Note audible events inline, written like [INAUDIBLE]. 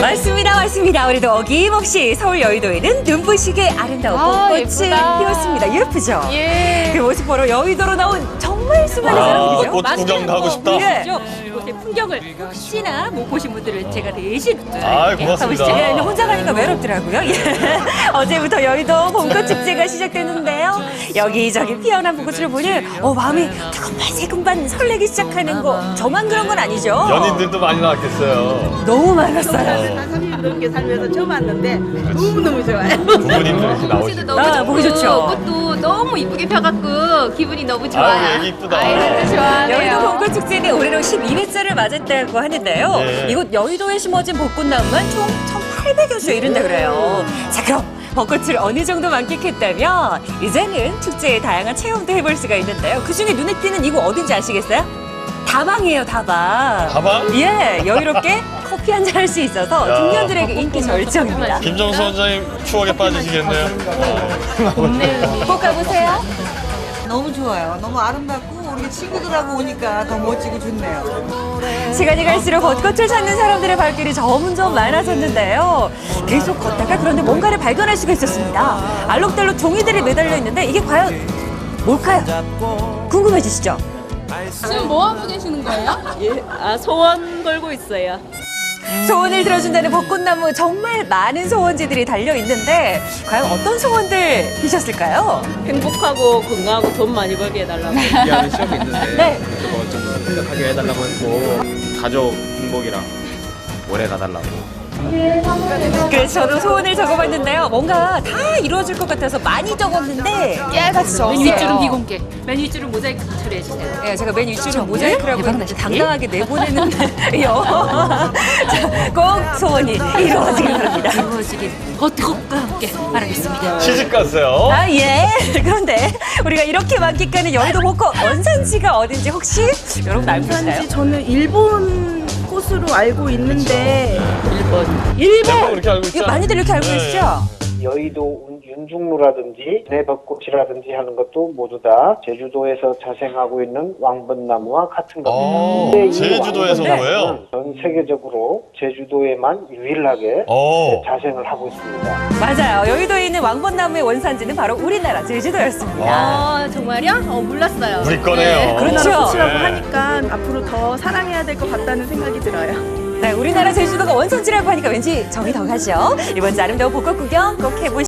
맞습니다, 맞습니다. 우리도 어김없이 서울 여의도에는 눈부시게 아름다운 아, 벚꽃이 예쁘다. 피었습니다. 예쁘죠? 예. 그 모습 보러 여의도로 나온 정말 수많은 아, 사람들이죠. 꽃 구경 가고 싶다. 예. 이곳의 풍경을 혹시나 못 보신 분들을 제가 대신 아, 고맙습니다. 가보시죠. 예, 혼자 가니까 외롭더라고요. 예. [LAUGHS] 어제부터 여의도 봄꽃 축제가 시작되는데요. 여기저기 피어난 벚꽃을 보니 어, 마음이 조금만 세금만 설레기 시작하는 거 저만 그런 건 아니죠? 연인들도 많이 나왔겠어요. 너무 많았어요. 한 30년 넘게 살면서 처음 왔는데 너무너무 좋아요. 부모님들 이렇게 나오시고. 너무 아, 좋고 보기 좋죠. 꽃도 너무 이쁘게 펴갖고 기분이 너무 좋아요. 아유, 애기 이쁘다. 아이들도 좋아하네요. 여의도 봄꽃 축제는 올해로 12회째를 맞았다고 하는데요. 네. 이곳 여의도에 심어진 벚꽃나무만 총 1,800여 수 이른다 그래요. 벚꽃을 어느 정도 만끽했다면 이제는 축제의 다양한 체험도 해볼 수가 있는데요. 그 중에 눈에 띄는 이곳 어딘지 아시겠어요? 다방이에요, 다방. 다방? 예, 여유롭게 [LAUGHS] 커피 한 잔 할 수 있어서 야. 중년들에게 인기 절정입니다. 김정수 원장님 추억에 빠지시겠네요. 꼭 가보세요. 너무 좋아요. 너무 아름답고 우리 친구들하고 오니까 더 멋지고 좋네요. 시간이 갈수록 벚꽃을 찾는 사람들의 발길이 점점 많아졌는데요. 계속 걷다가 그런데 뭔가를 발견할 수가 있었습니다. 알록달록 종이들이 매달려 있는데 이게 과연 뭘까요? 궁금해지시죠? 지금 뭐 하고 계시는 거예요? 아, 소원 걸고 있어요. 소원을 들어준다는 벚꽃나무 정말 많은 소원지들이 달려 있는데 과연 어떤 소원들 비셨을까요? 행복하고 건강하고 돈 많이 벌게 해달라고. 준비하는 시험이 있는데 [LAUGHS] 네. 그거 좀 합격하게 해달라고 했고 가족 행복이랑 오래 가달라고 그래서 저도 소원을 적어봤는데요. 뭔가 다 이루어질 것 같아서 많이 적었는데 깨같이 맨 윗줄은 비공개. 맨 윗줄은 모자이크 처리해주세요. 예, 제가 맨 윗줄은 모자이크라고 했는데 당당하게 내보내는 요. [LAUGHS] 자, 꼭 소원이 이루어지길 바랍니다. 이루어지길 벚꽃과 함께 바라겠습니다. 시집 갔어요. 아, 예. [LAUGHS] 그런데 우리가 이렇게 만끽하는 여의도 벚꽃 원산지가 어딘지 혹시 여러분 알고 계시나요? 저는 일본 꽃으로 알고 있는데 대부분 그렇게 알고 있죠. 이거 많이들 이렇게 알고 네. 계시죠? 여의도 운- 윤중로라든지 대벚꽃이라든지 하는 것도 모두 다 제주도에서 자생하고 있는 왕벚나무와 같은 겁니다. 어, 근데 이 제주도에서 왕벚나무는 뭐예요? 전 세계적으로 제주도에만 유일하게 어. 자생을 하고 있습니다. 맞아요. 여의도에 있는 왕벚나무의 원산지는 바로 우리나라 제주도였습니다. 아, 정말요? 어, 몰랐어요. 우리 거네요. 그렇죠. 꽃이라고 네. 하니까 앞으로 더 사랑해야 될 것 같다는 생각이 들어요. 네, 우리나라 제주도가 원산지라고 하니까 왠지 정이 더 가죠. 이번 주 아름다운 벚꽃 구경 꼭 해보시죠.